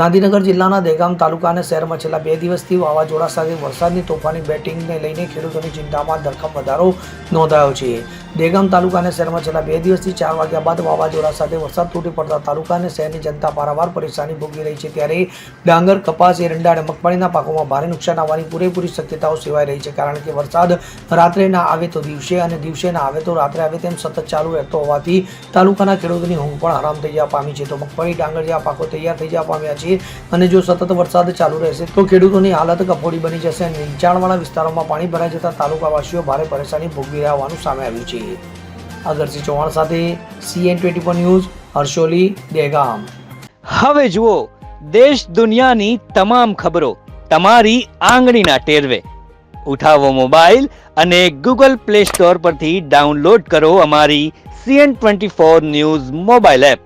ગાંધીનગર જિલ્લાના દહેગામ તાલુકા અને શહેરમાં છેલ્લા બે દિવસથી વાવાઝોડા સાથે વરસાદની તોફાની બેટિંગને લઈને ખેડૂતોની ચિંતામાં ધરખમ વધારો નોંધાયો છે. દહેગામ તાલુકા અને શહેરમાં છેલ્લા બે દિવસથી ચાર વાગ્યા બાદ વાવાઝોડા સાથે વરસાદ તૂટી પડતા તાલુકા અને શહેરની જનતા પારાવાર પરેશાની ભોગવી રહી છે. ત્યારે ડાંગર, કપાસ, એરંડા અને મગફળીના પાકોમાં ભારે નુકસાન આવવાની પૂરેપૂરી શક્યતાઓ સેવાઈ રહી છે કારણ કે વરસાદ રાત્રે ના આવે તો દિવસે અને દિવસે ના આવે તો રાત્રે આવે તેમ સતત ચાલુ રહેતો હોવાથી તાલુકાના ખેડૂતોની ઊંઘ પણ હરામ થઈ જવા પામી છે. તો મગફળી, ડાંગર જેવા પાકો તૈયાર થઈ જવા પામ્યા છે. અને જો સતત વરસાદ ચાલુ રહેશે તો ખેડૂતોની હાલત કફોડી બની જશે અને નીચાણવાળા વિસ્તારોમાં પાણી ભરાઈ જતા તાલુકાવાસીઓ ભારે પરેશાની ભોગવી રહ્યા હોવાનું સામે આવ્યું છે. અગરસિંહ ચૌહાણ સાથે CN twenty four news, Harsholi Degam હવે જુઓ, દેશ દુનિયાની તમામ ખબરો તમારી આંગળીના ટેરવે. ઉઠાવો મોબાઈલ અને ગૂગલ પ્લે સ્ટોર પરથી ડાઉનલોડ કરો અમારી CN twenty four news mobile app.